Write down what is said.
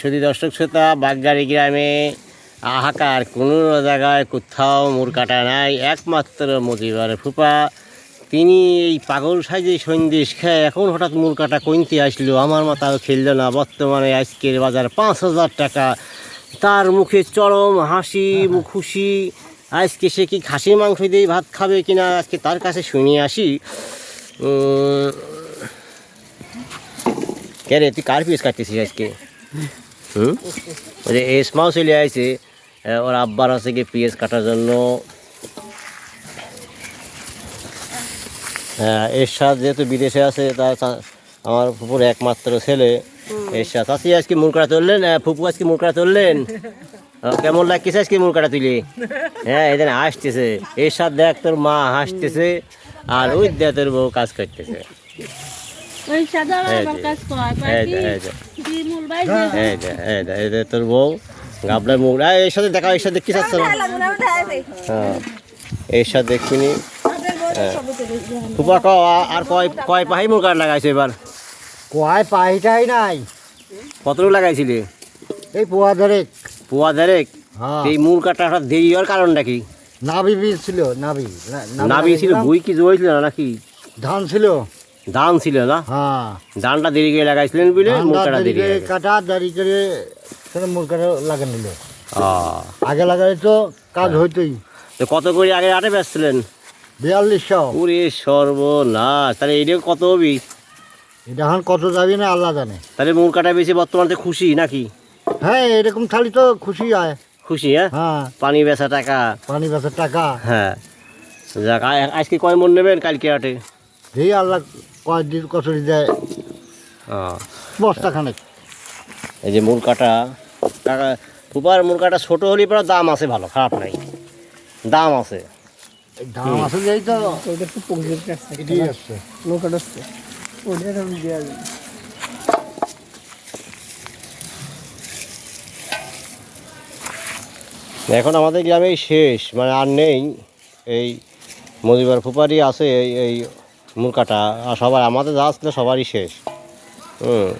শুধু দর্শক শ্রোতা, বাগগাড়ি গ্রামে আহাকার, কোনো জায়গায় কোথাও মুর কাটা নাই, একমাত্র মজিবার ফুপা। তিনি এই পাগল সাইজে সন্দেশ খেয়ে এখন হঠাৎ মুর কাটা কইনতে আসলো, আমার মাথাও খেলল না, বর্তমানে আজকের বাজার পাঁচ হাজার টাকা। তার মুখে চরম হাসি খুশি। আজকে সে কি খাসির মাংস দিয়ে ভাত খাবে কিনা, আজকে তার কাছে শুনে আসি। কে রে তুই কার পিস কাটতেছিস আজকে হুম ওই যে এসমাও চলে আহ, ওর আব্বার আছে কি পিএস কাটার জন্য হ্যাঁ এরশাদ যেহেতু বিদেশে আছে তার আমার ফুপুর একমাত্র ছেলে। এরশাদ চাষি আজকে মুরকাটা তুললেন ফুপু আজকে মুরকাটা তুললেন কেমন লাগতেছে আজকে মুরকাটা তুলে হ্যাঁ এদিন হাসতেছে এরশাদ দেখ তোর মা হাসতেছে আর ওই দেখ তোর বউ কাজ করতেছে ভাই তোর বউ গাবলার মুখ এই, এর সাথে দেখা এর সাথে দেখতে চাচ্ছ? না হ্যাঁ এর সাথে দেখিনি। ফুপা ক আর কয় কয় পাহাই মুরগার লাগাইছে এবার? কোয়ায় পাহিটাই নাই। কতটুকু লাগাইছিলি? এই পোয়া ধরে পোয়া দেরেক হ্যাঁ। এই মুরগাটা দেরি হওয়ার কারণটা কি? নাবি ছিল নাবি না- নাবি ছিল। বই কি জয়েছিল না নাকি? ধান ছিল। ধান ছিল না। হ্যাঁ। ধানটা দেরি করে লাগাইছিলেন বুঝলে ধানটা দেরি করে কাটা দেরি করে সেটা মুরগাটা লাগা নিল আগে লাগাই তো কাজ হইতই। তো কত করে আগে আটে বেচছিলেন? বিয়াল্লিশশো। ওরে সর্বনাশ তাহলে এইটা কত হবি? এটা এখন কত যাবি না আল্লাহ জানে। তাহলে মুরগাটা বেশি বর্তমানে খুশি নাকি? হ্যাঁ এরকম থালি তো খুশি হয়। খুশি হ্যাঁ? হ্যাঁ। পানি বেচা টাকা। পানি বেচার টাকা। হ্যাঁ। যাক আজকে কয় মন নেবেন কালকে আটে? এই আল্লাহ কয়েকদিন কচুরি দেয়? বস্তা খানেক। এই যে মুরগাটা টাকা ফুপার মুরগাটা ছোট হলে পরে দাম আছে ভালো খারাপ নাই। দাম আছে। দাম আছে যেই তো। ওটা তো পঙ্গের কাছে এটি আসছে আসছে ওটা আমি দেওয়া যাবে এখন আমাদের গ্রামেই শেষ মানে আর নেই। এই মজিবার ফুপারই আছে এই এই মুরগাটা আর সবাই আমাদের যা আসলে সবারই শেষ। হুম।